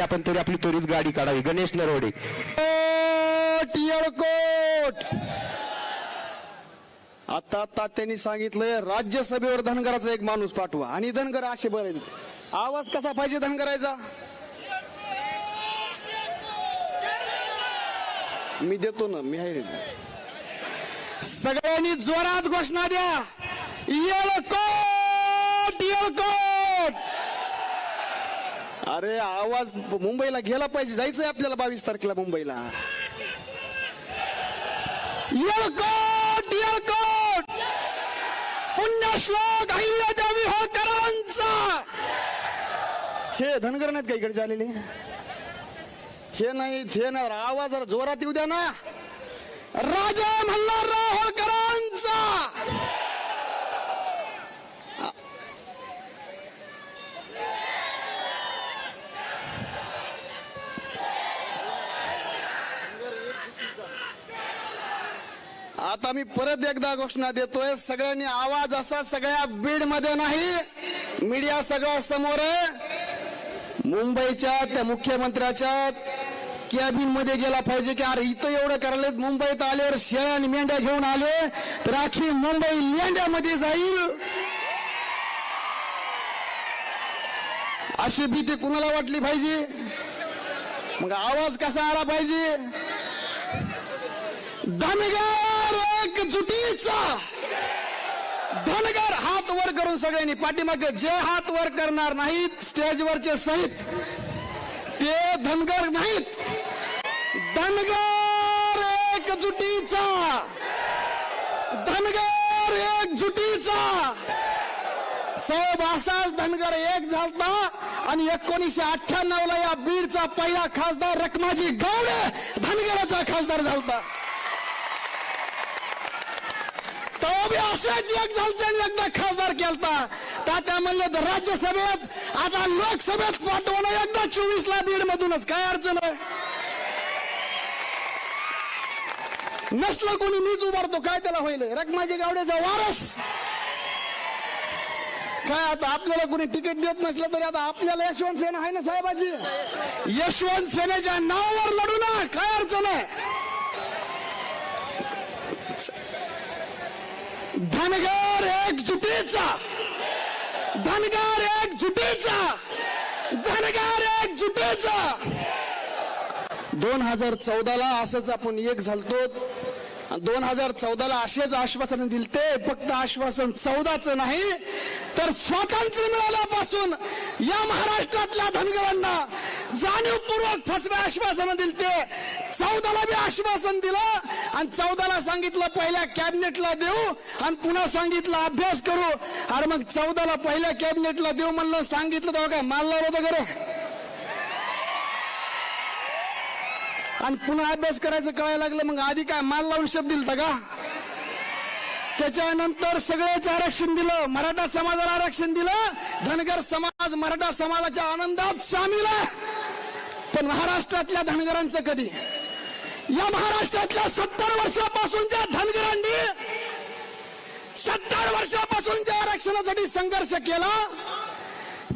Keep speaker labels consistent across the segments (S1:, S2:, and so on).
S1: आपण तरी आपली त्वरित गाडी काढावी. गणेश नरवडे.
S2: टिळकोट आता तात्यांनी सांगितलंय राज्यसभेवर धनगराचा एक माणूस पाठवा. आणि धनगर असे बरे आवाज कसा पाहिजे धनगराचा मी देतो ना मी आहे. सगळ्यांनी जोरात घोषणा द्या. येळकोट येळकोट अरे आवाज मुंबईला गेला पाहिजे. जायचंय आपल्याला बावीस तारखेला मुंबईला. येळकोट येळकोट! पुण्यश्लोक अहिल्यादेवी होळकरांचा! हे धनगर नाहीत का इकडचे आलेले हे नाही हे नाही. आवाज जोरात येऊ द्या ना. राजा मल्हारराव होळकरांचा! आता मी परत एकदा घोषणा देतोय सगळ्यांनी आवाज असा सगळ्या बीडमध्ये नाही मीडिया सगळ्या समोर आहे. मुंबईच्या त्या मुख्यमंत्र्याच्या कॅबिनमध्ये गेला पाहिजे की अरे इथं एवढं करायला मुंबईत आल्यावर शेळ्या आणि मेंढ्या घेऊन आले तर आखी मुंबई लेंड्यामध्ये जाईल. अशी भीती कुणाला वाटली पाहिजे? मग आवाज कसा आला पाहिजे? धनगर एकजुटीचा धनगर हात वर करून सगळ्यांनी पाठीमागे जे हात वर करणार नाहीत स्टेजवरचे सहित ते धनगर नाहीत. धनगर एकजुटीचा धनगर एकजुटीचा सब असाच धनगर एक झालता आणि एकोणीसशे अठ्ठ्याण्णव ला या बीडचा पहिला खासदार रखमाजी गवडे धनगराचा खासदार झालता. तो बी अशाच एक झालते आणि एकदा खासदार केलता. तात्या म्हणले तर राज्यसभेत आता लोकसभेत पाठवणं एकदा चोवीस ला बीड मधूनच काय अडचण आहे? नसलं कोणी मीच उभारतो. काय त्याला होईल? रखमाजी गावड्याचा वारस. काय आता आपल्याला कोणी तिकीट देत नसलं तरी आता आपल्याला यशवंत सेना आहे ना साहेबाजी? यशवंत सेनेच्या नावावर लढू ना. काय अडचण आहे? धनगर एक जुटीचा. धनगर एक जुटीचा. धनगर एक जुटीचा. दोन हजार चौदाला असंच आपण एक झालतो. दोन हजार चौदाला असेच आश्वासन दिलते. फक्त आश्वासन चौदाचं नाही तर स्वातंत्र्य मिळाल्यापासून या महाराष्ट्रातल्या धनगरांना जाणीवपूर्वक फसवे आश्वासन दिलते. चौदाला बी आश्वासन दिलं आणि चौदाला सांगितलं पहिल्या कॅबिनेटला देऊ आणि पुन्हा सांगितलं अभ्यास करू. अरे मग चौदाला पहिल्या कॅबिनेटला देऊ म्हणलं सांगितलं तेव्हा काय मानला होतं खरं आणि पुन्हा अभ्यास करायचं कळायला लागलं मग आधी काय माल लावून शब्द दिलता का? त्याच्यानंतर सगळेच आरक्षण दिलं मराठा समाजाला आरक्षण दिलं धनगर समाज मराठा समाजाच्या आनंदात सामील आहे. पण महाराष्ट्रातल्या धनगरांचं कधी? या महाराष्ट्रातल्या सत्तर वर्षापासूनच्या धनगरांनी सत्तर वर्षापासूनच्या आरक्षणासाठी संघर्ष केला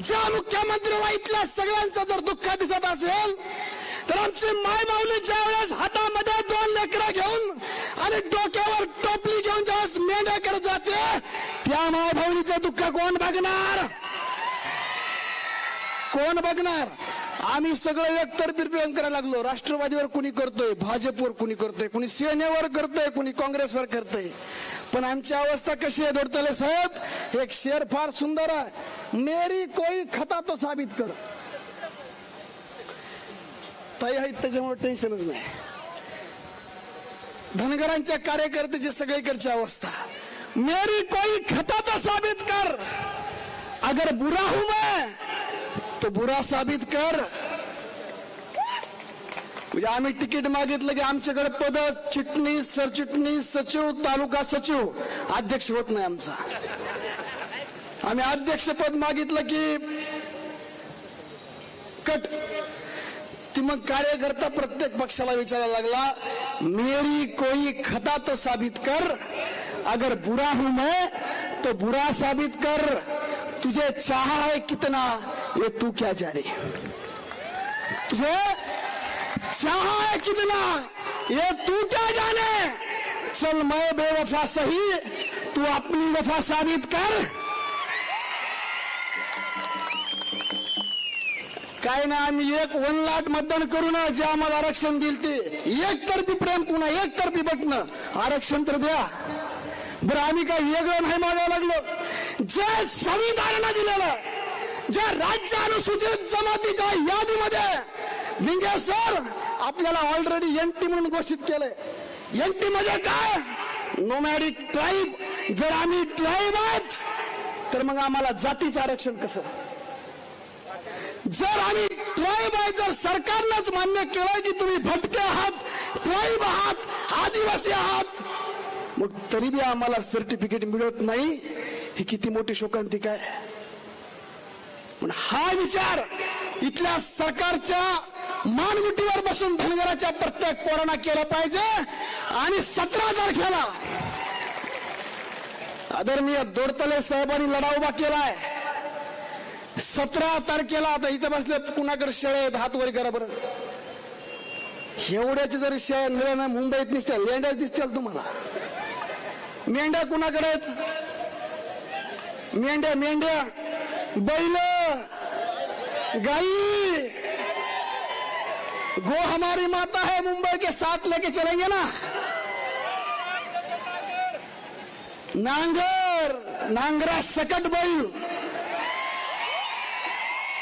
S2: ज्या मुख्यमंत्रीला इथल्या सगळ्यांचं जर दुःख दिसत असेल तर आमची माय माऊली ज्या वेळेस हातामध्ये दोन लेकरं घेऊन आणि डोक्यावर टोपली घेऊन ज्यावेळेस मेंढ्याकडे जाते त्या माय भाऊलीचं दुःख कोण बघणार? कोण बघणार? आम्ही सगळं एकतर्फी प्रेम करायला लागलो. राष्ट्रवादीवर कुणी करतोय? भाजपवर कुणी करतोय? कुणी सेनेवर करतोय? कुणी काँग्रेसवर करतोय? पण आमची अवस्था कशी आहे दोडतले साहेब? एक शेर फार सुंदर आहे. मेरी कोई खता तो साबित कर. ताई आहेत त्याच्यामुळे टेन्शनच नाही. धनगरांच्या कार्यकर्त्याची सगळीकडची अवस्था. मेरी कोई खता तो साबित कर. अगर बुरा हूं मैं तो बुरा साबित कर. म्हणजे आम्ही तिकीट मागितलं की आमच्याकडे पद चिटणीस सरचिटणीस सचिव तालुका सचिव अध्यक्ष होत नाही आमचा. आम्ही अध्यक्ष पद मागितलं की कट. ती मग कार्यकर्ता प्रत्येक पक्षाला विचारायला लागला मेरी कोई खता तो साबित कर. अगर बुरा हूं मैं तो बुरा साबित कर. तुझे चाहा है कितना ये तू क्या जाने तुझे चाहा है कितना ये तू क्या जाने? चल मैं बेवफा सही तू अपनी वफा साबित कर। काय ना आम्ही एक वन लाट मतदान करून जे आम्हाला आरक्षण दिल ते. एक तर्फी प्रेम पुन्हा एक तर्फी बटणं. आरक्षण तर द्या. बरं आम्ही काय वेगळं नाही मागावं लागलो. जे संविधानानं दिलेलं ज्या राज्य अनुसूचित जमातीच्या यादीमध्ये लिंगे सर आपल्याला ऑलरेडी एनटी म्हणून घोषित केलंय. एनटी म्हणजे काय? नोमॅडिक ट्राईब जर आम्ही ट्राईब आहेत तर मग आम्हाला जातीचं आरक्षण कसं? जर आम्ही ट्राईब आहे जर सरकारनंच मान्य केलंय की तुम्ही भटके आहात ट्राईब आहात आदिवासी आहात मग तरी बी आम्हाला सर्टिफिकेट मिळत नाही. ही किती मोठी शोकांतिका आहे पण हा विचार इथल्या सरकारच्या मानगुटीवर बसून धनगराच्या प्रत्येक कोरोना केला पाहिजे. आणि सतरा तारखेला आदरणीय दोडतले साहेबांनी लढा उभा केलाय. सतरा तारखेला आता इथं बसले कुणाकडे शेळे आहेत हात वर करा बरं. एवढ्याचे जरी शेळ्या नव्या ना मुंबईत दिसतील लेंड्या दिसतील तुम्हाला. मेंढ्या कुणाकडे आहेत? मेंढ्या मेंढ्या. बैल गाई. गो हमारी माता है मुंबई के साथ लेके चलेंगे ना। नांगर नांगरा सकट बैल।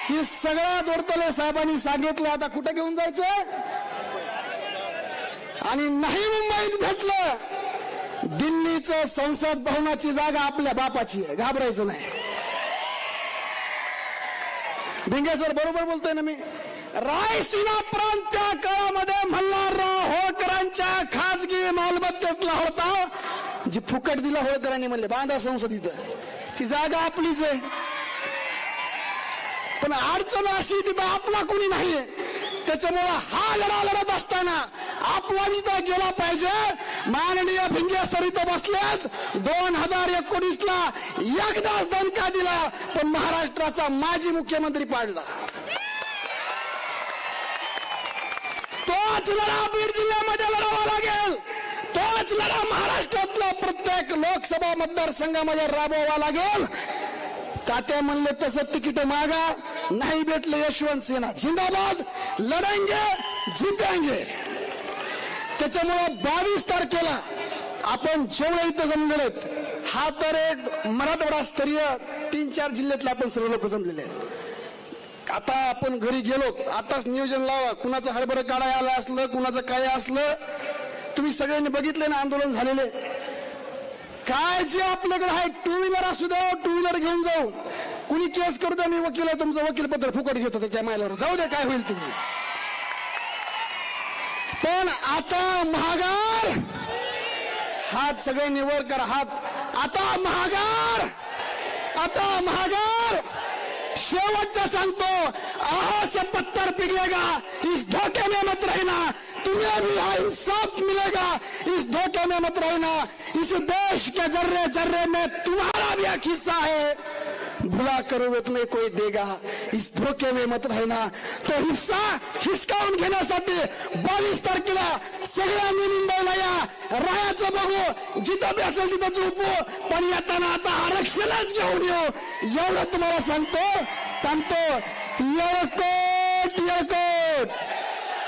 S2: ही सगळ्या दोडतले साहेबांनी सांगितलं आता कुठे घेऊन जायचं आणि नाही मुंबईत भेटलं दिल्लीचं संसद भवनाची जागा आपल्या बापाची आहे घाबरायचं नाही. भिंगे सर बरोबर बोलतोय ना मी? रायसीना प्रांत त्या काळामध्ये मल्हारराव होळकरांच्या खाजगी मालमत्तेतला होता. जी फुकट दिला होळकरांनी म्हणले बांधा संसद ती जागा आपलीच आहे. पण अडचण अशी तिथं आपला कोणी नाहीये. त्याच्यामुळे हा लढा लढत असताना आपला तिथं गेला पाहिजे. माननीय भिंगे सर इथं बसलेत. दोन हजार एकोणीस ला एकदाच दणका दिला पण महाराष्ट्राचा माजी मुख्यमंत्री पाडला. तोच लढा बीड जिल्ह्यामध्ये लढावा लागेल. तोच लढा महाराष्ट्रातल्या प्रत्येक लोकसभा मतदारसंघामध्ये राबवावा लागेल. तात्या म्हणले तसं तिकीट मागा. नाही भेटले यशवंत सिन्हा. जिंदाबाद. लढेंगे. जितेंगे त्याच्यामुळं बावीस तारखेला आपण जेवढे इथं जमलेले हा तर एक मराठवाडा स्तरीय तीन चार जिल्ह्यातले आपण सर्व लोक जमलेले आहेत. आता आपण घरी गेलो आताच नियोजन लावा. कुणाचं हरभरं काढाय आलं असलं कुणाचं काय असलं तुम्ही सगळ्यांनी बघितले ना आंदोलन झालेले. काय जे आपल्याकडे आहे टू व्हीलर असू द्या टू व्हीलर घेऊन जाऊ. कुणी केस करू द्या मी वकील आहे तुमचं वकीलपत्र फुकट घेतो त्याच्या मायलावर. जाऊ द्या काय होईल तुम्ही. पण आता महागार! हात सगळ्यांनी वर करा हात. आता महागार! आता महागार! शेवटचं सांगतो आहा से पत्थर पिघलेगा इस धोखे में मत रहना तुम्हें भी यहाँ इंसाफ मिलेगा इस धोखे में मत रहना इस देश के जर्रे जर्रे में तुम्हारा भी एक हिस्सा है। भुला करोगे तुम्हें कोई देगा। इस धोके में मत रहना। तो हिस्सा हिसकावून घेण्यासाठी बावीस तारखेला सगळ्यांनी मुंबईला या रायाचं बघू जिथं बी असेल तिथं झोपू. पण येताना आता आरक्षणच घेऊन येऊ. एवढं तुम्हाला सांगतो सांगतो. येळकोट येळकोट.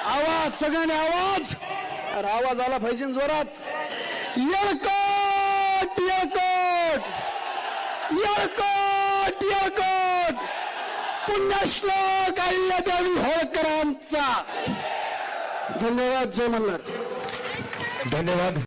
S2: आवाज सगळ्यांनी आवाज. अरे आवाज आला पाहिजे जोरात. येळकोट येळकोट. येळकोट. येळकोट पुण्यश्लोक अहिल्यादेवी होळकरांचा. धन्यवाद जय मल्हार.
S1: धन्यवाद.